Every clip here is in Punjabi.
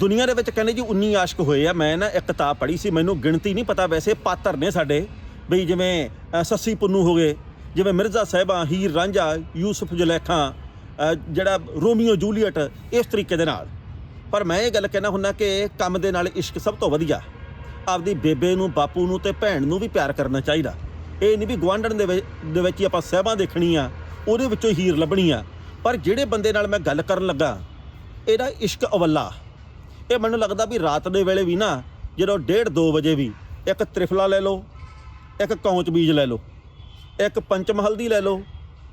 ਦੁਨੀਆ ਦੇ ਵਿੱਚ ਕਹਿੰਦੇ ਜੀ 19 ਆਸ਼ਕ ਹੋਏ ਆ। ਮੈਂ ਨਾ ਇੱਕ ਕਿਤਾਬ ਪੜ੍ਹੀ ਸੀ ਮੈਨੂੰ ਗਿਣਤੀ ਨਹੀਂ ਪਤਾ ਵੈਸੇ ਪਾਤਰ ਨੇ ਸਾਡੇ। ਬਈ ਜਿਵੇਂ ਅ, ਸੱਸੀ ਪੁੰਨੂ ਹੋ ਗਏ ਜਿਵੇਂ ਮਿਰਜ਼ਾ ਸਾਹਿਬਾਂ ਹੀਰ ਰਾਂਝਾ ਯੂਸਫ ਜੁਲੈਖਾਂ ਅ, ਜਿਹੜਾ ਰੋਮੀਓ ਜੂਲੀਅਟ ਇਸ ਤਰੀਕੇ ਦੇ ਨਾਲ। ਪਰ ਮੈਂ ਇਹ ਗੱਲ ਕਹਿਣਾ ਹੁੰਦਾ ਕਿ ਕੰਮ ਦੇ ਨਾਲ ਇਸ਼ਕ ਸਭ ਤੋਂ ਵਧੀਆ। ਆਪਦੀ ਬੇਬੇ ਨੂੰ ਬਾਪੂ ਨੂੰ ਤੇ ਭੈਣ ਨੂੰ ਵੀ ਪਿਆਰ ਕਰਨਾ ਚਾਹੀਦਾ। ਇਹ ਨਹੀਂ ਵੀ ਗਵਾਂਢਣ ਦੇ ਵਿੱਚ ਦੇ ਵਿੱਚ ਹੀ ਆਪਾਂ ਸਹਿਬਾਂ ਦੇਖਣੀ ਆ ਉਹਦੇ ਵਿੱਚੋਂ ਹੀਰ ਲੱਭਣੀ ਆ ਪਰ ਜਿਹੜੇ ਬੰਦੇ ਨਾਲ ਮੈਂ ਗੱਲ ਕਰਨ ਲੱਗਾ ਇਹਦਾ ਇਸ਼ਕ ਅਵੱਲਾ। ਇਹ ਮੈਨੂੰ ਲੱਗਦਾ ਵੀ ਰਾਤ ਦੇ ਵੇਲੇ ਵੀ ਨਾ, ਜਦੋਂ 1:30 2 ਵਜੇ ਵੀ ਇੱਕ ਤ੍ਰਿਫਲਾ ਲੈ ਲਓ, ਇੱਕ ਕੌਂਚ ਬੀਜ ਲੈ ਲਓ, ਇੱਕ ਪੰਚਮਹਲ ਦੀ ਲੈ ਲਓ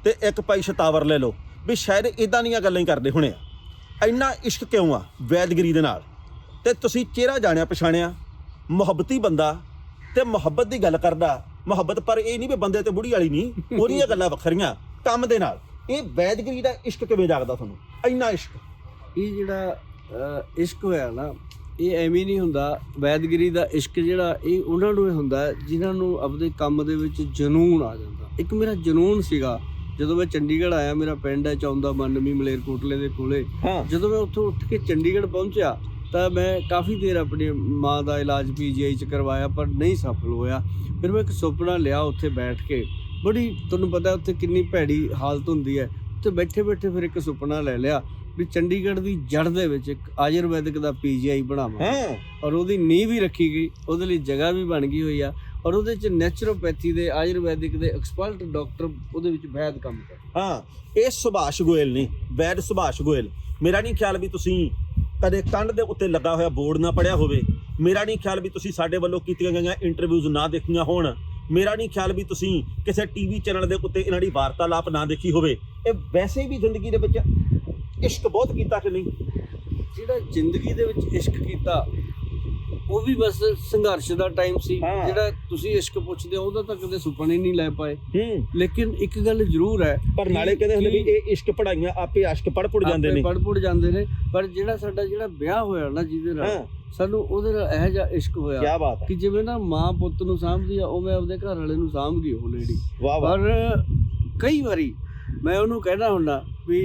ਤੇ ਇੱਕ ਭਾਈ ਸ਼ਤਾਵਰ ਲੈ ਲਓ, ਵੀ ਸ਼ਾਇਦ ਇਦਾਂ ਦੀਆਂ ਗੱਲਾਂ ਹੀ ਕਰਦੇ ਹੋਣੇ ਆ। ਇੰਨਾ ਇਸ਼ਕ ਕਿਉਂ ਆ ਵੈਦਗਰੀ ਦੇ ਨਾਲ? ਤੇ ਤੁਸੀਂ ਚਿਹਰਾ ਜਾਣਿਆ ਪਛਾਣਿਆ, ਮੁਹੱਬਤੀ ਬੰਦਾ ਤੇ ਮੁਹੱਬਤ ਦੀ ਗੱਲ ਕਰਦਾ, ਮੁਹੱਬਤ ਪਰ ਇਹ ਨਹੀਂ ਵੀ ਬੰਦੇ ਤੇ ਬੁੜੀ ਵਾਲੀ ਨਹੀਂ, ਉਹਦੀਆਂ ਗੱਲਾਂ ਵੱਖਰੀਆਂ ਕੰਮ ਦੇ ਨਾਲ। ਇਹ ਵੈਦਗਰੀ ਦਾ ਇਸ਼ਕ ਕਿਵੇਂ ਜਾਗਦਾ ਤੁਹਾਨੂੰ? ਇੰਨਾ ਇਸ਼ਕ। ਇਹ ਜਿਹੜਾ ਇਸ਼ਕ ਹੋਇਆ ਨਾ ਇਹ ਐਵੇਂ ਨਹੀਂ ਹੁੰਦਾ ਵੈਦਗਰੀ ਦਾ ਇਸ਼ਕ ਜਿਹੜਾ ਇਹ ਉਹਨਾਂ ਨੂੰ ਹੁੰਦਾ ਜਿਨ੍ਹਾਂ ਨੂੰ ਆਪਦੇ ਕੰਮ ਦੇ ਵਿੱਚ ਜਨੂਨ ਆ ਜਾਂਦਾ। ਇੱਕ ਮੇਰਾ ਜਨੂਨ ਸੀਗਾ ਜਦੋਂ ਮੈਂ ਚੰਡੀਗੜ੍ਹ ਆਇਆ ਮੇਰਾ ਪਿੰਡ ਹੈ ਚੌਂਦਾ ਮਨਮੀ ਮਲੇਰਕੋਟਲੇ ਦੇ ਕੋਲੇ। ਜਦੋਂ ਮੈਂ ਉੱਥੋਂ ਉੱਠ ਕੇ ਚੰਡੀਗੜ੍ਹ ਪਹੁੰਚਿਆ ਤਾਂ ਮੈਂ ਕਾਫੀ ਦੇਰ ਆਪਣੀ ਮਾਂ ਦਾ ਇਲਾਜ ਪੀਜੀਆਈ ਚ ਕਰਵਾਇਆ ਪਰ ਨਹੀਂ ਸਫਲ ਹੋਇਆ। ਫਿਰ ਮੈਂ ਇੱਕ ਸੁਪਨਾ ਲਿਆ ਉੱਥੇ ਬੈਠ ਕੇ। ਬੜੀ ਤੁਹਾਨੂੰ ਪਤਾ ਉੱਥੇ ਕਿੰਨੀ ਭੈੜੀ ਹਾਲਤ ਹੁੰਦੀ ਹੈ। ਉੱਥੇ ਬੈਠੇ ਬੈਠੇ ਫਿਰ ਇੱਕ ਸੁਪਨਾ ਲੈ ਲਿਆ। ਵੀ ਚੰਡੀਗੜ੍ਹ ਦੀ ਜੜ ਦੇ ਵਿੱਚ ਇੱਕ ਆਯੁਰਵੈਦਿਕ ਦਾ ਪੀਜੀਆਈ ਬਣਾਵਾਂ। ਹਾਂ? ਔਰ ਉਹਦੀ ਨੀਂਹ ਵੀ ਰੱਖੀ ਗਈ ਉਹਦੇ ਲਈ ਜਗ੍ਹਾ ਵੀ ਬਣ ਗਈ ਹੋਈ ਆ ਔਰ ਉਹਦੇ ਚ ਨੈਚੁਰੋਪੈਥੀ ਦੇ ਆਯੁਰਵੈਦਿਕ ਦੇ ਐਕਸਪਰਟ ਡਾਕਟਰ ਉਹਦੇ ਵਿੱਚ ਵੈਦ ਕੰਮ ਕਰ ਹਾਂ ਇਹ ਸੁਭਾਸ਼ ਗੋਇਲ ਨੇ ਵੈਦ ਸੁਭਾਸ਼ ਗੋਇਲ। ਮੇਰਾ ਨਹੀਂ ਖਿਆਲ ਵੀ ਤੁਸੀਂ ਕਦੇ ਕੰਧ ਦੇ ਉੱਤੇ ਲੱਗਾ ਹੋਇਆ ਬੋਰਡ ਨਾ ਪੜਿਆ ਹੋਵੇ। ਮੇਰਾ ਨਹੀਂ ਖਿਆਲ ਵੀ ਤੁਸੀਂ ਸਾਡੇ ਵੱਲੋਂ ਕੀਤੀਆਂ ਗਈਆਂ ਇੰਟਰਵਿਊਜ਼ ਨਾ ਦੇਖੀਆਂ ਹੋਣ। ਮੇਰਾ ਨਹੀਂ ਖਿਆਲ ਵੀ ਤੁਸੀਂ ਕਿਸੇ ਟੀਵੀ ਚੈਨਲ ਦੇ ਉੱਤੇ ਇਹਨਾਂ ਦੀ ਵਾਰਤਾਲਾਪ ਨਾ ਦੇਖੀ ਹੋਵੇ। ਇਹ ਵੈਸੇ ਵੀ ਜ਼ਿੰਦਗੀ ਦੇ ਵਿੱਚ ਇਸ਼ਕ ਬਹੁਤ ਕੀਤਾ ਕਿ ਨਹੀਂ? ਜਿਹੜਾ ਜ਼ਿੰਦਗੀ ਦੇ ਵਿੱਚ ਇਸ਼ਕ ਕੀਤਾ ਉਹ ਵੀ ਬਸ ਸੰਘਰਸ਼ ਦਾ ਟਾਈਮ ਸੀ। ਹਾਂ। ਜਿਹੜਾ ਤੁਸੀਂ ਇਸ਼ਕ ਪੁੱਛਦੇ ਹੋ ਉਹਦਾ ਤਾਂ ਕਦੇ ਸੁਪਨਾ ਹੀ ਨਹੀਂ ਲੈ ਪਾਏ। ਹੂੰ। ਲੇਕਿਨ ਇੱਕ ਗੱਲ ਜ਼ਰੂਰ ਹੈ ਪਰ ਨਾਲੇ ਕਹਿੰਦੇ ਹੁੰਦੇ ਵੀ ਇਹ ਇਸ਼ਕ ਪੜਾਈਆਂ ਆਪੇ ਆਸ਼ਕ ਪੜ ਪੁੜ ਜਾਂਦੇ ਨੇ। ਪੜ ਪੜ ਜਾਂਦੇ ਨੇ। ਪਰ ਜਿਹੜਾ ਸਾਡਾ ਜਿਹੜਾ ਵਿਆਹ ਹੋਇਆ ਨਾ ਜਿਹਦੇ ਨਾਲ ਸਾਨੂੰ ਉਹਦੇ ਨਾਲ ਇਹੋ ਜਿਹਾ ਇਸ਼ਕ ਹੋਇਆ ਕੀ ਬਾਤ ਹੈ। ਕਿ ਜਿਵੇਂ ਨਾ ਮਾਂ ਪੁੱਤ ਨੂੰ ਸਾਂਭਦੀ ਆ ਉਹ ਮੈਂ ਆਪਦੇ ਘਰ ਵਾਲੇ ਨੂੰ ਸਾਂਭ ਗਈ ਉਹ ਲੇਡੀ ਵਾਹ ਵਾਹ। ਪਰ ਕਈ ਵਾਰੀ ਮੈਂ ਉਹਨੂੰ ਕਹਿਣਾ ਹੁੰਦਾ ਵੀ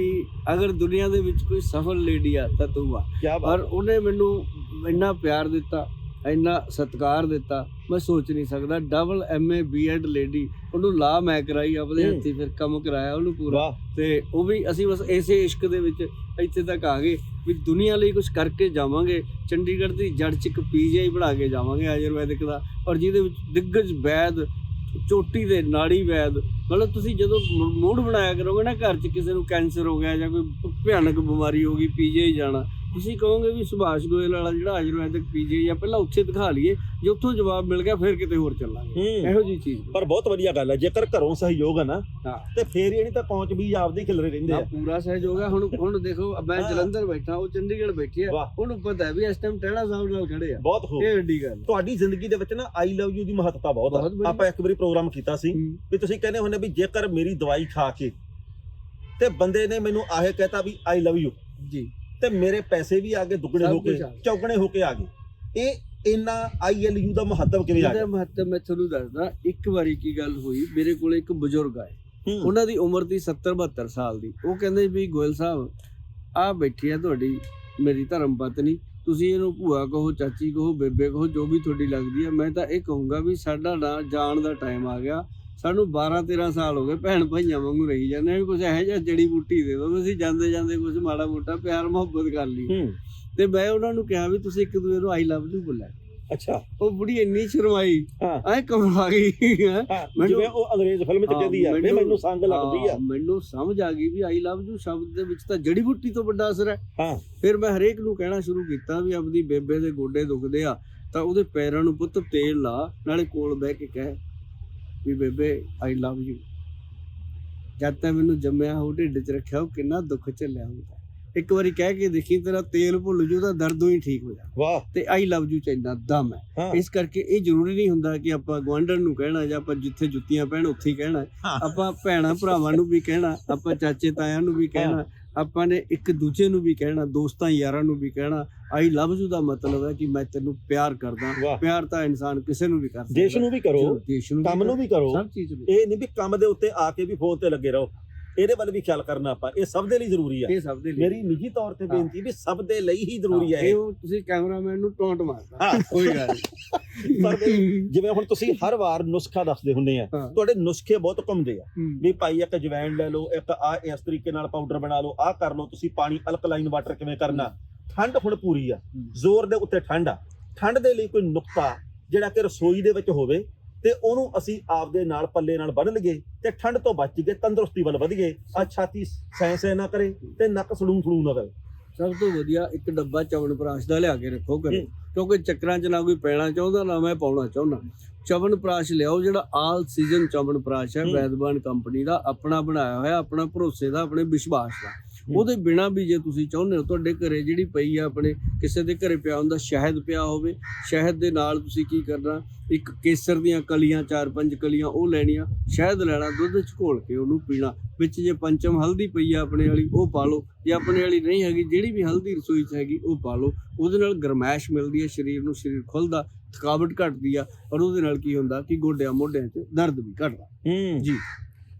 ਅਗਰ ਦੁਨੀਆ ਦੇ ਵਿੱਚ ਕੋਈ ਸਫਲ ਲੇਡੀ ਆ ਤਾਂ ਤੂੰ ਆ। ਪਰ ਉਹਨੇ ਮੈਨੂੰ ਇੰਨਾ ਪਿਆਰ ਦਿੱਤਾ ਇੰਨਾ ਸਤਿਕਾਰ ਦਿੱਤਾ ਮੈਂ ਸੋਚ ਨਹੀਂ ਸਕਦਾ ਡਬਲ ਐਮਏ ਬੀਐਡ ਲੇਡੀ ਉਹਨੂੰ ਲਾ ਮੈਂ ਕਰਾਈ ਆਪਦੇ ਹੂੰ। ਹੱਥੀ ਫਿਰ ਕੰਮ ਕਰਾਇਆ ਉਹਨੂੰ ਪੂਰਾ। ਤੇ ਉਹ ਵੀ ਅਸੀਂ ਬਸ ਇਸੇ ਇਸ਼ਕ ਦੇ ਵਿੱਚ ਇੱਥੇ ਤੱਕ ਆ ਗਏ ਵੀ ਦੁਨੀਆ ਲਈ ਕੁਝ ਕਰਕੇ ਜਾਵਾਂਗੇ ਚੰਡੀਗੜ੍ਹ ਦੀ ਜੜ ਚ ਇੱਕ ਪੀਜੀਆਈ ਬਣਾ ਕੇ ਜਾਵਾਂਗੇ ਆਯੁਰਵੈਦਿਕ ਦਾ ਔਰ ਜਿਹਦੇ ਵਿੱਚ ਦਿੱਗਜ ਵੈਦ ਚੋਟੀ ਦੇ ਨਾੜੀ ਵੈਦ ਮਤਲਬ ਤੁਸੀਂ ਜਦੋਂ ਮੂਡ ਬਣਾਇਆ ਕਰੋਗੇ ਨਾ ਘਰ 'ਚ ਕਿਸੇ ਨੂੰ ਕੈਂਸਰ ਹੋ ਗਿਆ ਜਾਂ ਕੋਈ ਭਿਆਨਕ ਬਿਮਾਰੀ ਹੋ ਗਈ ਪੀਜੀਆਈ ਜਾਣਾ ਤੁਸੀਂ ਕਹੋਗੇ ਵੀ ਸੁਭਾਸ਼ ਗੋਇਲ ਵਾਲਾ ਜਿਹੜਾ ਆਯੁਰਵੈਦਿਕ ਪੀਜੀਆਈ ਆ ਪਹਿਲਾਂ ਉੱਥੇ ਦਿਖਾ ਲਈਏ ਜੇ ਉੱਥੋਂ ਜਵਾਬ ਮਿਲ ਗਿਆ ਫਿਰ ਕਿਤੇ ਹੋਰ ਚੱਲਾਂਗੇ। ਇਹੋ ਜੀ ਚੀਜ਼। ਪਰ ਬਹੁਤ ਵਧੀਆ ਗੱਲ ਹੈ ਜੇਕਰ ਘਰੋਂ ਸਹਿਯੋਗ ਹੈ ਨਾ ਤੇ ਫੇਰ ਨਹੀਂ ਤਾਂ ਪਹੁੰਚ ਵੀ ਆਪਦੇ ਖਿਲਰੇ ਰਹਿੰਦੇ ਆ। ਪੂਰਾ ਸਹਿਯੋਗ ਹੈ ਹੁਣ ਹੁਣ ਦੇਖੋ ਮੈਂ। ਜਲੰਧਰ ਬੈਠਾ ਉਹ ਚੰਡੀਗੜ੍ਹ ਬੈਠੀ ਵਾਹ। ਉਹਨੂੰ ਪਤਾ ਹੈ ਵੀ ਇਸ ਟਾਈਮ ਟਹਿਣਾ ਸਾਹਿਬ ਨਾਲ ਖੜੇ ਆ। ਬਹੁਤ ਹੋ। ਇਹ ਵੱਡੀ ਗੱਲ ਤੁਹਾਡੀ ਜ਼ਿੰਦਗੀ ਦੇ ਵਿੱਚ ਨਾ ਆਈ ਲਵ ਯੂ ਦੀ ਮਹੱਤਤਾ ਬਹੁਤ ਆ। ਆਪਾਂ ਇੱਕ ਵਾਰੀ ਪ੍ਰੋਗਰਾਮ ਕੀਤਾ ਸੀ। ਵੀ ਤੁਸੀਂ ਕਹਿੰਦੇ ਹੁੰਦੇ ਵੀ ਜੇਕਰ ਮੇਰੀ ਦਵਾਈ ਖਾ ਕੇ ਤੇ ਬੰਦੇ ਨੇ ਮੈਨੂੰ ਆਹੇ ਕਹਿਤਾ ਵੀ ਆਈ ਲਵ ਯੂ ਜੀ। ਤੇ ਮੇਰੇ ਪੈਸੇ ਵੀ ਆ ਗਏ ਦੁੱਗਣੇ ਸਭ ਹੋ ਕੇ ਕੁਛ ਆ ਗਿਆ। ਚੌਗਣੇ ਹੋ ਕੇ ਆ ਗਏ। ਇਹ ਇੰਨਾ ਆਈ ਐਲ ਯੂ ਦਾ ਮਹੱਤਵ ਕਿਵੇਂ ਆ ਇਹਦਾ ਗਿਆ ਮਹੱਤਵ ਮੈਂ ਤੁਹਾਨੂੰ ਦੱਸਦਾ ਇੱਕ ਵਾਰੀ ਕੀ ਗੱਲ ਹੋਈ ਮੇਰੇ ਕੋਲ ਇੱਕ ਬਜ਼ੁਰਗ ਆਏ। ਹੂੰ, ਉਹਨਾਂ ਦੀ ਉਮਰ ਦੀ 70 72 ਸਾਲ ਦੀ। ਉਹ ਕਹਿੰਦੇ ਵੀ ਗੋਇਲ ਸਾਹਿਬ ਆ ਬੈਠੀ ਆ ਤੁਹਾਡੀ ਮੇਰੀ ਧਰਮ ਪਤਨੀ। ਤੁਸੀਂ ਇਹਨੂੰ ਭੂਆ ਕਹੋ ਚਾਚੀ ਕਹੋ ਬੇਬੇ ਕਹੋ ਜੋ ਵੀ ਤੁਹਾਡੀ ਲੱਗਦੀ ਆ। ਮੈਂ ਤਾਂ ਇਹ ਕਹੂੰਗਾ ਵੀ ਸਾਡਾ ਨਾ ਜਾਣ ਦਾ ਟਾਈਮ ਆ ਗਿਆ। ਸਾਨੂੰ 12 13 ਸਾਲ ਹੋ ਗਏ ਭੈਣ ਭਾਈਆਂ ਵਾਂਗੂ ਰਹੀ ਜਾਂਦੇ ਵੀ ਕੁਝ ਇਹੋ ਜਿਹਾ ਜੜੀ ਬੂਟੀ ਦੇ ਦਿਓ ਅਸੀਂ ਜਾਂਦੇ ਜਾਂਦੇ ਕੁਝ ਮਾੜਾ ਮੋਟਾ ਪਿਆਰ ਮੁਹੱਬਤ ਕਰ ਲਈ ਤੇ ਮੈਂ ਉਹਨਾਂ ਨੂੰ ਕਿਹਾ ਵੀ ਤੁਸੀਂ ਇੱਕ ਦੂਜੇ ਨੂੰ ਆਈ ਲਵ ਯੂ ਬੋਲਿਆ। ਅੱਛਾ। ਉਹ ਬੁੜੀ ਇੰਨੀ ਸ਼ਰਮਾਈ ਐ ਕਮਾ ਗਈ ਜਿਵੇਂ ਉਹ ਅੰਗਰੇਜ਼ ਫਿਲਮ ਚ ਕਹਿੰਦੀ ਆ ਮੈਨੂੰ- ਸੰਗ ਲੱਗਦੀ ਆ। ਮੈਨੂੰ ਸਮਝ ਆ ਗਈ ਵੀ ਆਈ ਲਵ ਯੂ ਸ਼ਬਦ ਦੇ ਵਿੱਚ ਤਾਂ ਜੜੀ ਬੂਟੀ ਤੋਂ ਵੱਡਾ ਅਸਰ ਹੈ। ਹਾਂ। ਫਿਰ ਮੈਂ ਹਰੇਕ ਨੂੰ ਕਹਿਣਾ ਸ਼ੁਰੂ ਕੀਤਾ ਵੀ ਆਪਦੀ ਬੇਬੇ ਦੇ ਗੋਡੇ ਦੁਖਦੇ ਆ ਤਾਂ ਉਹਦੇ ਪੈਰਾਂ ਨੂੰ ਪੁੱਤ ਤੇਲ ਲਾ ਨਾਲੇ ਕੋਲ ਬਹਿ ਕੇ ਕਹਿ ਵੀ ਬੇਬੇ ਆਈ ਲਵ ਯੂ ਜਦ ਤੱਕ ਮੈਨੂੰ ਜੰਮਿਆ ਹੋ ਢਿੱਡ 'ਚ ਰੱਖਿਆ ਉਹ ਕਿੰਨਾ ਦੁੱਖ ਝੱਲਿਆ ਹੁੰਦਾ ਇੱਕ ਵਾਰੀ ਕਹਿ ਕੇ ਦੇਖੀ ਤੇਰਾ ਤੇਲ ਭੁੱਲ ਜੂ ਤਾਂ ਦਰਦੋਂ ਹੀ ਠੀਕ ਹੋ ਜਾ। ਵਾਹ। ਤੇ ਆਈ ਲਵ ਯੂ ਚ ਇੰਨਾ ਦਮ ਹੈ। ਹਾਂ। ਇਸ ਕਰਕੇ ਇਹ ਜ਼ਰੂਰੀ ਨਹੀਂ ਹੁੰਦਾ ਕਿ ਆਪਾਂ ਗਵਾਂਢਣ ਨੂੰ ਕਹਿਣਾ ਜਾਂ ਆਪਾਂ ਜਿੱਥੇ ਜੁੱਤੀਆਂ ਪਹਿਣ ਉੱਥੇ ਹੀ ਕਹਿਣਾ। ਹਾਂ। ਆਪਾਂ ਭੈਣਾਂ ਭਰਾਵਾਂ ਨੂੰ ਵੀ ਕਹਿਣਾ ਆਪਾਂ ਚਾਚੇ ਤਾਇਆਂ ਨੂੰ ਵੀ ਕਹਿਣਾ ਆਪਾਂ ਨੇ ਇੱਕ ਦੂਜੇ ਨੂੰ ਵੀ ਕਹਿਣਾ ਦੋਸਤਾਂ ਯਾਰਾਂ ਨੂੰ ਵੀ ਕਹਿਣਾ ਆਈ ਲਵ ਯੂ ਦਾ ਮਤਲਬ ਹੈ ਕਿ ਮੈਂ ਤੈਨੂੰ ਪਿਆਰ ਕਰਦਾ ਪਿਆਰ ਤਾਂ ਇਨਸਾਨ ਕਿਸੇ ਨੂੰ ਵੀ ਕਰ ਸਕਦਾ। ਦੇਸ਼ ਨੂੰ ਵੀ ਕਰੋ ਜ਼ਰੂਰ, ਦੇਸ਼ ਨੂੰ ਕੰਮ ਨੂੰ ਵੀ ਕਰੋ। ਸਭ ਚੀਜ਼ ਨੂੰ ਇਹ ਨਹੀਂ ਵੀ ਕੰਮ ਦੇ ਉੱਤੇ ਆ ਕੇ ਵੀ ਫੋਨ ਤੇ ਲੱਗੇ ਰਹੋ। ਇਹਦੇ ਵੱਲ ਵੀ ਖਿਆਲ ਕਰਨਾ ਆਪਾਂ ਇਹ ਸਭ ਦੇ ਲਈ ਜ਼ਰੂਰੀ ਆ। ਇਹ ਸਭ ਦੇ ਲਈ। ਮੇਰੀ ਨਿੱਜੀ ਤੌਰ ਤੇ। ਬੇਨਤੀ ਵੀ ਸਭ ਦੇ ਲਈ ਹੀ ਜ਼ਰੂਰੀ ਹੈ ਇਹ। ਤੁਸੀਂ ਕੈਮਰਾਮੈਨ ਨੂੰ ਟੌਂਟ ਮਾਰਦਾ। ਕੋਈ ਗੱਲ ਨਹੀਂ ਪਰ ਜਿਵੇਂ ਹੁਣ ਤੁਸੀਂ ਹਰ ਵਾਰ ਨੁਸਖਾ ਦੱਸਦੇ ਹੁੰਦੇ ਆ। ਤੁਹਾਡੇ ਨੁਸਖੇ ਬਹੁਤ ਘੁੰਮਦੇ ਆ। ਵੀ ਭਾਈ ਇੱਕ ਜਵੈਣ ਲੈ ਲਓ ਇੱਕ ਆ ਇਸ ਤਰੀਕੇ ਨਾਲ ਪਾਊਡਰ ਬਣਾ ਲਓ ਆਹ ਕਰ ਲਓ ਤੁਸੀਂ ਪਾਣੀ ਅਲਕਲਾਈਨ ਵਾਟਰ ਕਿਵੇਂ ਕਰਨਾ? ਠੰਡ ਹੁਣ ਪੂਰੀ ਆ। ਜ਼ੋਰ ਦੇ ਉੱਤੇ ਠੰਡ ਆ ਠੰਡ ਦੇ ਲਈ ਕੋਈ ਨੁਕਤਾ ਜਿਹੜਾ ਕਿ ਰਸੋਈ ਦੇ ਵਿੱਚ ਹੋਵੇ ਤੇ ਉਹਨੂੰ ਅਸੀਂ ਆਪਦੇ ਨਾਲ ਪੱਲੇ ਨਾਲ ਬੰਨ ਲਈਏ ਤੇ ਠੰਡ ਤੋਂ ਬਚ ਗਏ ਤੰਦਰੁਸਤੀ ਵੱਲ ਵਧ ਗਏ ਆ ਛਾਤੀ ਸੈਂ ਸੈਂ ਨਾ ਕਰੇ ਤੇ ਨੱਕ ਸਲੂੰ ਸਲੂੰ ਨਾ ਕਰੇ ਸਭ ਤੋਂ ਵਧੀਆ ਇੱਕ ਡੱਬਾ ਚਵਨ ਪ੍ਰਾਸ਼ ਦਾ ਲਿਆ ਕੇ ਰੱਖੋ ਘਰੇ। ਕਿਉਂਕਿ ਚੱਕਰਾਂ 'ਚ ਨਾ ਕੋਈ ਪੈਣਾ ਚਾਹੁੰਦਾ ਨਾ ਮੈਂ ਪਾਉਣਾ ਚਾਹੁੰਦਾ ਚਵਨ ਪ੍ਰਾਸ਼ ਲਿਆਓ ਜਿਹੜਾ ਆਲ ਸੀਜ਼ਨ ਚਵਨ ਪ੍ਰਾਸ਼ ਹੈ। ਵੈਦਵਾਨ ਕੰਪਨੀ ਦਾ ਆਪਣਾ ਬਣਾਇਆ ਹੋਇਆ ਆਪਣਾ ਭਰੋਸੇ ਦਾ ਆਪਣੇ ਵਿਸ਼ਵਾਸ ਦਾ। ਉਹਦੇ ਬਿਨਾ ਵੀ ਜੇ ਤੁਸੀਂ ਚਾਹੁੰਦੇ ਹੋ ਤੁਹਾਡੇ ਘਰੇ ਜਿਹੜੀ ਪਈ ਆ ਆਪਣੇ ਕਿਸੇ ਦੇ ਘਰੇ ਪਿਆ ਹੁੰਦਾ ਸ਼ਹਿਦ ਪਿਆ ਹੋਵੇ ਸ਼ਹਿਦ ਦੇ ਨਾਲ ਤੁਸੀਂ ਕੀ ਕਰਨਾ? ਇੱਕ ਕੇਸਰ ਦੀਆਂ ਕਲੀਆਂ ਚਾਰ ਪੰਜ ਕਲੀਆਂ ਉਹ ਲੈਣੀਆਂ ਸ਼ਹਿਦ ਲੈਣਾ ਦੁੱਧ ਚ ਘੋਲ ਕੇ ਉਹਨੂੰ ਪੀਣਾ। ਵਿੱਚ ਜੇ ਪੰਚਮ ਹਲਦੀ ਪਈ ਆ ਆਪਣੇ ਵਾਲੀ ਉਹ ਪਾ ਲਓ। ਜੇ ਆਪਣੇ ਵਾਲੀ ਨਹੀਂ ਹੈਗੀ ਜਿਹੜੀ ਵੀ ਹਲਦੀ ਰਸੋਈ 'ਚ ਹੈਗੀ ਉਹ ਪਾ ਲਓ। ਉਹਦੇ ਨਾਲ ਗਰਮੈਸ਼ ਮਿਲਦੀ ਹੈ ਸਰੀਰ ਨੂੰ ਸਰੀਰ ਖੁੱਲਦਾ ਥਕਾਵਟ ਘਟਦੀ ਆ ਔਰ ਉਹਦੇ ਨਾਲ ਕੀ ਹੁੰਦਾ ਕਿ ਗੋਡਿਆਂ ਮੋਢਿਆਂ 'ਚ ਦਰਦ ਵੀ ਘਟਦਾ। ਹੂੰ। ਜੀ।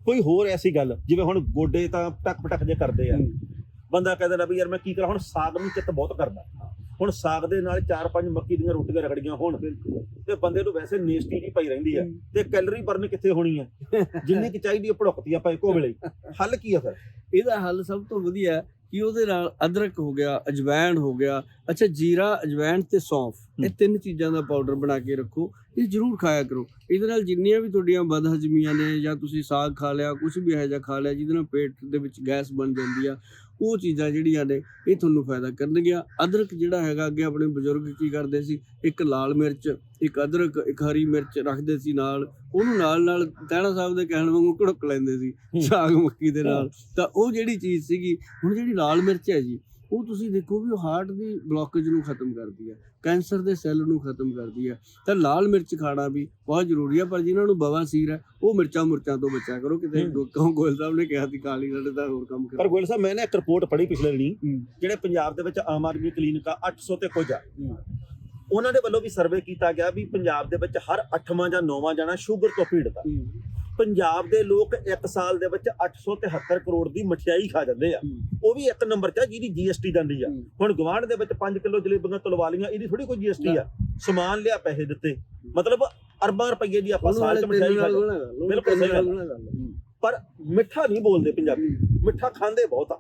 ਕੋਈ ਹੋਰ ਐਸੀ ਗੱਲ ਜਿਵੇਂ ਹੁਣ ਗੋਡੇ ਤਾਂ ਟਕ ਪਟਕ ਜੇ ਕਰਦੇ ਆ। ਬੰਦਾ ਕਹਿੰਦਾ ਨਾ ਵੀ ਯਾਰ ਮੈਂ ਕੀ ਕਰਾਂ ਹੁਣ ਸਾਗ ਨੂੰ ਚਿੱਤ ਬਹੁਤ ਕਰਦਾ। ਹੁਣ ਸਾਗ ਦੇ ਨਾਲ ਚਾਰ ਪੰਜ ਮੱਕੀ ਦੀਆਂ ਰੋਟੀਆਂ ਰਗੜੀਆਂ ਹੋਣ ਤੇ ਬੰਦੇ ਨੂੰ ਵੈਸੇ ਨੇਸਟੀ ਨਹੀਂ ਪਈ ਰਹਿੰਦੀ ਆ। ਤੇ ਕੈਲਰੀ ਬਰਨ ਕਿੱਥੇ ਹੋਣੀ ਆ? ਜਿੰਨੀ ਕਿ ਚਾਹੀਦੀ ਆ ਭੜਕਤੀ ਆਪਾਂ ਇੱਕੋ ਵੇਲੇ। ਹੱਲ ਕੀ ਆ ਫਿਰ? ਇਹਦਾ ਹੱਲ ਸਭ ਤੋਂ ਵਧੀਆ ਕਿ ਉਹਦੇ ਨਾਲ ਅਦਰਕ ਹੋ ਗਿਆ ਅਜਵਾਇਣ ਹੋ ਗਿਆ। ਅੱਛਾ ਜੀਰਾ ਅਜਵਾਇਣ ਤੇ ਸੌਂਫ ਇਹ। ਤਿੰਨ ਚੀਜ਼ਾਂ ਦਾ ਪਾਊਡਰ ਬਣਾ ਕੇ ਰੱਖੋ। ਇਹ ਜ਼ਰੂਰ ਖਾਇਆ ਕਰੋ। ਇਹਦੇ ਨਾਲ ਜਿੰਨੀਆਂ ਵੀ ਤੁਹਾਡੀਆਂ ਬਦਹਜ਼ਮੀਆਂ ਨੇ ਜਾਂ ਤੁਸੀਂ ਸਾਗ ਖਾ ਲਿਆ ਕੁਝ ਵੀ ਹੈ ਜਾਂ ਖਾ ਲਿਆ ਜਿਹਦੇ ਨਾਲ ਪੇਟ ਦੇ ਵਿੱਚ ਗੈਸ ਬਣ ਜਾਂਦੀ ਆ ਉਹ ਚੀਜ਼ਾਂ ਜਿਹੜੀਆਂ ਨੇ ਇਹ ਤੁਹਾਨੂੰ ਫਾਇਦਾ ਕਰਨਗੀਆਂ। ਅਦਰਕ ਜਿਹੜਾ ਹੈਗਾ ਅੱਗੇ ਆਪਣੇ ਬਜ਼ੁਰਗ ਕੀ ਕਰਦੇ ਸੀ? ਇੱਕ ਲਾਲ ਮਿਰਚ ਇੱਕ ਅਦਰਕ ਇੱਕ ਹਰੀ ਮਿਰਚ ਰੱਖਦੇ ਸੀ ਨਾਲ। ਉਹਨੂੰ ਨਾਲ ਨਾਲ ਕਹਿਣਾ ਸਾਹਿਬ ਦੇ ਕਹਿਣ ਵਾਂਗੂ ਘੜਕ ਲੈਂਦੇ ਸੀ। ਸਾਗ ਮੱਕੀ ਦੇ ਨਾਲ। ਤਾਂ ਉਹ ਜਿਹੜੀ ਚੀਜ਼ ਸੀਗੀ ਹੁਣ ਜਿਹੜੀ ਲਾਲ ਮਿਰਚ ਹੈ ਜੀ ਉਹ ਤੁਸੀਂ ਦੇਖੋ ਵੀ ਉਹ ਹਾਰਟ ਦੀ ਬਲੌਕੇਜ ਨੂੰ ਖਤਮ ਕਰਦੀ ਹੈ। ਕੈਂਸਰ ਦੇ ਸੈੱਲ ਨੂੰ ਖਤਮ ਕਰਦੀ ਹੈ। ਤਾਂ ਲਾਲ ਮਿਰਚ ਖਾਣਾ ਵੀ ਬਹੁਤ ਜ਼ਰੂਰੀ ਹੈ ਪਰ ਜਿਨ੍ਹਾਂ ਨੂੰ ਬਵਾਸੀਰ ਹੈ ਉਹ ਮਿਰਚਾਂ ਮੁਰਚਾਂ ਤੋਂ ਬਚਿਆ ਕਰੋ। ਕਿਤੇ। ਕਹੋ ਗੋਇਲ ਸਾਹਿਬ ਨੇ ਕਿਹਾ ਸੀ ਕਾਲੀ ਗੜ੍ਹ ਦਾ ਹੋਰ ਕੰਮ ਪਰ ਕਰੋ। ਗੋਇਲ ਸਾਹਿਬ ਮੈਂ ਨਾ ਇੱਕ ਰਿਪੋਰਟ ਪੜ੍ਹੀ ਪਿਛਲੇ ਦਿਨੀ ਜਿਹੜੇ ਪੰਜਾਬ ਦੇ ਵਿੱਚ ਆਮ ਆਦਮੀ ਕਲੀਨਿਕ ਆ 800 ਤੇ ਕੁਝ ਆ। ਉਹਨਾਂ ਦੇ ਵੱਲੋਂ ਵੀ ਸਰਵੇ ਕੀਤਾ ਗਿਆ ਵੀ ਪੰਜਾਬ ਦੇ ਵਿੱਚ ਹਰ 8ਵਾਂ ਜਾਂ 9ਵਾਂ ਜਣਾ ਸ਼ੂਗਰ ਤੋਂ ਪੀੜਤ ਆ। ਪੰਜਾਬ ਦੇ ਲੋਕ ਇੱਕ ਸਾਲ ਦੇ ਵਿੱਚ 873 ਕਰੋੜ ਦੀ ਮਠਿਆਈ ਖਾ ਜਾਂਦੇ ਆ। ਉਹ ਵੀ ਇੱਕ ਨੰਬਰ 'ਚ ਆ ਜਿਹਦੀ ਜੀਐਸਟੀ ਜਾਂਦੀ ਆ। ਹੁਣ ਗਵਾਂਢ ਦੇ ਵਿੱਚ 5 ਕਿਲੋ ਜਲੇਬੀਆਂ ਤੁਲਵਾ ਲੀਆਂ ਇਹਦੀ ਥੋੜੀ ਕੋਈ ਜੀਐਸਟੀ ਆ। ਸਮਾਨ ਲਿਆ ਪੈਸੇ ਦਿੱਤੇ। ਮਤਲਬ ਅਰਬਾਂ ਰੁਪਏ ਦੀ ਆਪਾਂ ਸਾਲ 'ਚ ਮਠਿਆਈ ਖਾ ਬਿਲਕੁਲ ਸਹੀ ਗੱਲ। ਪਰ ਮਿੱਠਾ ਨਹੀਂ ਬੋਲਦੇ ਪੰਜਾਬੀ। ਮਿੱਠਾ ਖਾਂਦੇ ਬਹੁਤ ਆ।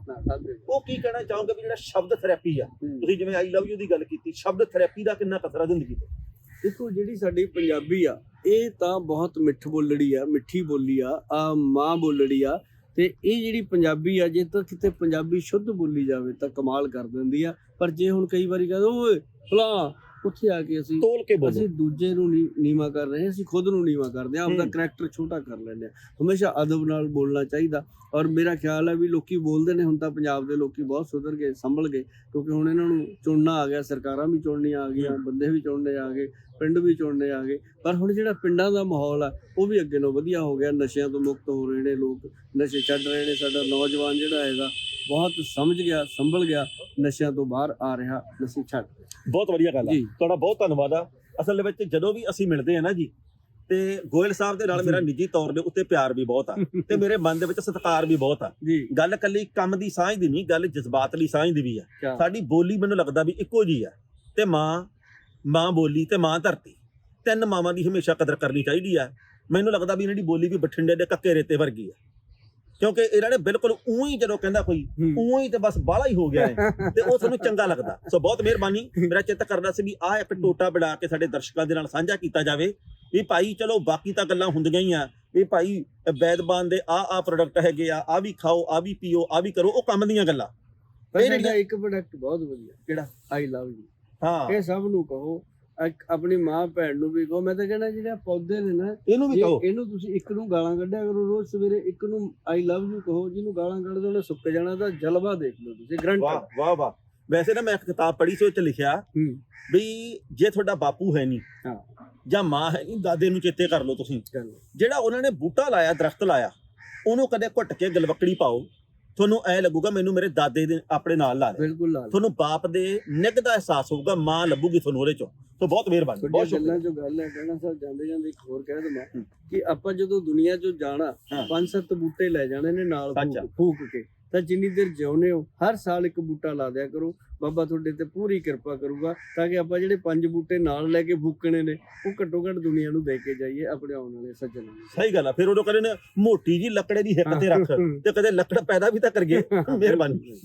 ਉਹ ਕੀ ਕਹਿਣਾ ਚਾਹੋਗੇ ਵੀ ਜਿਹੜਾ ਸ਼ਬਦ ਥੈਰੇਪੀ ਆ। ਤੁਸੀਂ ਜਿਵੇਂ ਆਈ ਲਵ ਯੂ ਦੀ ਗੱਲ ਕੀਤੀ ਸ਼ਬਦ ਥੈਰੇਪੀ ਦਾ ਕਿੰਨਾ ਕਸਰਾ ਜ਼ਿੰਦਗੀ ਤੇ? ਦੇਖੋ ਜਿਹੜੀ ਸਾਡੀ ਪੰਜਾਬੀ ਆ ਇਹ ਤਾਂ ਬਹੁਤ ਮਿੱਠ ਬੋਲੜੀ ਆ ਮਿੱਠੀ ਬੋਲੀ ਆ ਆ ਮਾਂ ਬੋਲੜੀ ਆ ਤੇ ਇਹ ਜਿਹੜੀ ਪੰਜਾਬੀ ਆ ਜੇ ਤਾਂ ਕਿਤੇ ਪੰਜਾਬੀ ਸ਼ੁੱਧ ਬੋਲੀ ਜਾਵੇ ਤਾਂ ਕਮਾਲ ਕਰ ਦਿੰਦੀ ਆ। ਪਰ ਜੇ ਹੁਣ ਕਈ ਵਾਰੀ ਕਹਿੰਦੇ ਓਏ ਫਲਾਂ ਉੱਥੇ ਆ ਕੇ ਅਸੀਂ ਤੋਲ ਕੇ ਬੋਲੋ। ਅਸੀਂ ਦੂਜੇ ਨੂੰ ਨੀਵਾਂ ਕਰ ਰਹੇ ਅਸੀਂ ਖੁਦ ਨੂੰ ਨੀਵਾਂ ਕਰਦੇ ਹਾਂ ਆਪਦਾ। ਕਰੈਕਟਰ ਛੋਟਾ ਕਰ ਲੈਂਦੇ ਹਾਂ ਹਮੇਸ਼ਾ ਅਦਬ ਨਾਲ ਬੋਲਣਾ ਚਾਹੀਦਾ। ਔਰ ਮੇਰਾ ਖਿਆਲ ਹੈ ਵੀ ਲੋਕੀ ਬੋਲਦੇ ਨੇ ਹੁਣ ਤਾਂ ਪੰਜਾਬ ਦੇ ਲੋਕੀ ਬਹੁਤ ਸੁਧਰ ਗਏ ਸੰਭਲ ਗਏ ਕਿਉਂਕਿ ਹੁਣ ਇਹਨਾਂ ਨੂੰ ਚੁਣਨਾ ਆ ਗਿਆ ਸਰਕਾਰਾਂ ਵੀ ਚੁਣਨੀਆਂ ਆ ਗਈਆਂ ਬੰਦੇ ਵੀ ਚੁਣਨੇ ਆ ਗਏ ਪਿੰਡ ਵੀ ਚੁਣਨੇ ਆ ਗਏ ਪਰ ਹੁਣ ਜਿਹੜਾ ਪਿੰਡਾਂ ਦਾ ਮਾਹੌਲ ਆ ਉਹ ਵੀ ਅੱਗੇ ਨਾਲੋਂ ਵਧੀਆ ਹੋ ਗਿਆ। ਨਸ਼ਿਆਂ ਤੋਂ ਮੁਕਤ ਹੋ ਰਹੇ ਨੇ ਲੋਕ। ਨਸ਼ੇ ਛੱਡ ਰਹੇ ਨੇ ਸਾਡਾ ਨੌਜਵਾਨ ਜਿਹੜਾ ਹੈਗਾ ਬਹੁਤ ਸਮਝ ਗਿਆ ਸੰਭਲ ਗਿਆ ਨਸ਼ਿਆਂ ਤੋਂ ਬਾਹਰ ਆ ਰਿਹਾ ਨਸ਼ੇ ਛੱਡ। ਬਹੁਤ ਵਧੀਆ ਗੱਲ ਆ। ਤੁਹਾਡਾ ਬਹੁਤ ਧੰਨਵਾਦ ਆ। ਅਸਲ ਦੇ ਵਿੱਚ ਜਦੋਂ ਵੀ ਅਸੀਂ ਮਿਲਦੇ ਆ ਨਾ ਜੀ ਤੇ ਗੋਇਲ ਸਾਹਿਬ ਦੇ ਨਾਲ ਮੇਰਾ ਨਿੱਜੀ ਤੌਰ ਦੇ ਉੱਤੇ ਪਿਆਰ ਵੀ ਬਹੁਤ ਆ ਤੇ ਮੇਰੇ ਮਨ ਦੇ ਵਿੱਚ ਸਤਿਕਾਰ ਵੀ ਬਹੁਤ ਆ। ਗੱਲ ਕੱਲੀ ਕੰਮ ਦੀ ਸਾਂਝ ਦੀ ਨਹੀਂ ਗੱਲ ਜਜ਼ਬਾਤ ਲਈ ਸਾਂਝ ਦੀ ਵੀ ਆ। ਸਾਡੀ ਬੋਲੀ ਮੈਨੂੰ ਲੱਗਦਾ ਵੀ ਇੱਕੋ ਜੀ ਆ। ਤੇ ਮਾਂ ਮਾਂ ਬੋਲੀ ਤੇ ਮਾਂ ਧਰਤੀ। ਤਿੰਨ ਮਾਵਾਂ ਦੀ ਹਮੇਸ਼ਾ ਕਦਰ ਕਰਨੀ ਚਾਹੀਦੀ ਆ। ਮੈਨੂੰ ਲੱਗਦਾ ਵੀ ਇਹਨਾਂ ਦੀ ਬੋਲੀ ਵੀ ਬਠਿੰਡੇ ਦੇ ਕੱਕੇ ਰੇਤੇ ਵਰਗੀ ਆ। ਕਿਉਂਕਿ ਇਹਨਾਂ ਨੇ ਬਿਲਕੁਲ ਉਹੀ ਹੀ ਜਦੋਂ ਕਹਿੰਦਾ ਕੋਈ। ਉਹੀ ਤੇ ਬਸ ਬਾਹਲਾ ਹੀ ਹੋ ਗਿਆ ਹੈ ਤੇ ਉਹ ਤੁਹਾਨੂੰ ਚੰਗਾ ਲੱਗਦਾ। ਸੋ ਬਹੁਤ ਮਿਹਰਬਾਨੀ। ਮੇਰਾ ਚਿੱਤ ਕਰਦਾ ਸੀ ਵੀ ਆਹ ਇੱਕ ਟੋਟਾ ਬਣਾ ਕੇ ਸਾਡੇ ਦਰਸ਼ਕਾਂ ਦੇ ਨਾਲ ਸਾਂਝਾ ਕੀਤਾ ਜਾਵੇ। ਵੀ ਭਾਈ ਚਲੋ ਬਾਕੀ ਤਾਂ ਗੱਲਾਂ ਹੁੰਦੀਆਂ ਹੀ ਆ। ਵੀ ਭਾਈ ਵੈਦਬਾਨ ਦੇ ਆ ਆ ਪ੍ਰੋਡਕਟ ਹੈਗੇ ਆ ਆ ਵੀ ਖਾਓ ਆ ਵੀ ਪੀਓ ਆ ਵੀ ਕਰੋ ਉਹ ਕੰਮ ਦੀਆਂ ਗੱਲਾਂ। ਇਹ ਇੱਕ ਪ੍ਰੋਡਕਟ ਬਹੁਤ ਵਧੀਆ। ਕਿਹੜਾ? ਆਈ ਲਵ ਯੂ ਹਾਂ। ਇਹ ਸਭ ਨੂੰ ਕਹੋ। ਆਪਣੀ ਮਾਂ ਭੈਣ ਨੂੰ ਵੀ ਕਹੋ। ਮੈਂ ਤਾਂ ਕਹਿੰਦਾ ਜਿਹੜੇ ਪੌਦੇ ਨੇ ਨਾ ਇਹਨੂੰ ਵੀ ਜੇ ਕਹੋ। ਇਹਨੂੰ ਤੁਸੀਂ ਇੱਕ ਨੂੰ ਗਾਲਾਂ ਕੱਢਿਆ ਕਰੋ ਰੋਜ਼ ਸਵੇਰੇ ਇੱਕ ਨੂੰ ਆਈ ਲਵ ਯੂ ਕਹੋ ਜਿਹਨੂੰ ਗਾਲਾਂ ਕੱਢਦੇ ਉਹਨੇ ਸੁੱਕ ਜਾਣਾ ਤਾਂ ਜਲਵਾ ਦੇਖ ਲਓ ਤੁਸੀਂ ਗਰੰਟ ਵਾਹ ਵਾਹ ਵਾਹ। ਵੈਸੇ ਨਾ ਮੈਂ ਇੱਕ ਕਿਤਾਬ ਪੜ੍ਹੀ ਸੀ ਉਹ ਚ ਲਿਖਿਆ ਹੂੰ। ਵੀ ਜੇ ਤੁਹਾਡਾ ਬਾਪੂ ਹੈ ਨਹੀਂ ਹਾਂ। ਜਾਂ ਮਾਂ ਹੈ ਨਹੀਂ ਦਾਦੇ ਨੂੰ ਚੇਤੇ ਕਰ ਲਓ ਤੁਸੀਂ। ਚਲੋ ਜਿਹੜਾ ਉਹਨਾਂ ਨੇ ਬੂਟਾ ਲਾਇਆ ਦਰਖਤ ਲਾਇਆ ਉਹਨੂੰ ਕਦੇ ਘੁੱਟ ਕੇ ਗਲਵੱਕੜੀ ਪਾਓ। ਤੁਹਾਨੂੰ ਐ ਲੱਗੂਗਾ ਮੈਨੂੰ ਮੇਰੇ ਦਾਦੇ ਦੇ ਆਪਣੇ ਨਾਲ ਲਾ ਬਿਲਕੁਲ ਲਾਲ ਤੁਹਾਨੂੰ ਬਾਪ ਦੇ ਨਿੱਘ ਦਾ ਅਹਿਸਾਸ ਹੋਊਗਾ ਮਾਂ ਲੱਭੂਗੀ ਤੁਹਾਨੂੰ ਉਹਦੇ ਚੋਂ। ਸੋ ਬਹੁਤ ਮਿਹਰਬਾਨੀ ਬਹੁਤ ਸ਼ੁਕਰੀਆ। ਗੱਲਾਂ ਚੋਂ ਗੱਲ ਹੈ ਕਹਿਣਾ ਸਾਹਿਬ ਜਾਂਦੇ ਜਾਂਦੇ ਇੱਕ ਹੋਰ ਕਹਿ ਦਵਾਂ। ਕਿ ਆਪਾਂ ਜਦੋਂ ਦੁਨੀਆ ਚੋਂ ਜਾਣਾ। ਪੰਜ ਸੱਤ ਬੂਟੇ ਲੈ ਜਾਣੇ ਨੇ ਨਾਲ ਫੂਕ ਕੇ। ਤਾਂ ਜਿੰਨੀ ਦੇਰ ਜਿਉਨੇ ਹੋ ਹਰ ਸਾਲ ਇੱਕ ਬੂਟਾ ਲਾ ਦਿਆ ਕਰੋ। ਬਾਬਾ ਤੁਹਾਡੇ ਤੇ ਪੂਰੀ ਕਿਰਪਾ ਕਰੂਗਾ ਤਾਂ ਕਿ ਆਪਾਂ ਜਿਹੜੇ ਪੰਜ ਬੂਟੇ ਨਾਲ ਲੈ ਕੇ ਫੂਕਣੇ ਨੇ ਉਹ ਘੱਟੋ ਘੱਟ ਦੁਨੀਆ ਨੂੰ ਦੇ ਕੇ ਜਾਈਏ ਆਪਣੇ ਆਉਣ ਵਾਲੇ ਸੱਜਣਾਂ। ਸਹੀ ਗੱਲ ਆ ਫਿਰ ਉਦੋਂ ਕਹਿੰਦੇ ਨੇ ਮੋਟੀ ਜੀ ਲੱਕੜੇ ਦੀ ਹਿੱਕ ਤੇ ਰੱਖ ਤੇ ਕਦੇ ਲੱਕੜ ਪੈਦਾ ਵੀ ਤਾਂ ਕਰਗੇ ਮਿਹਰਬਾਨੀ।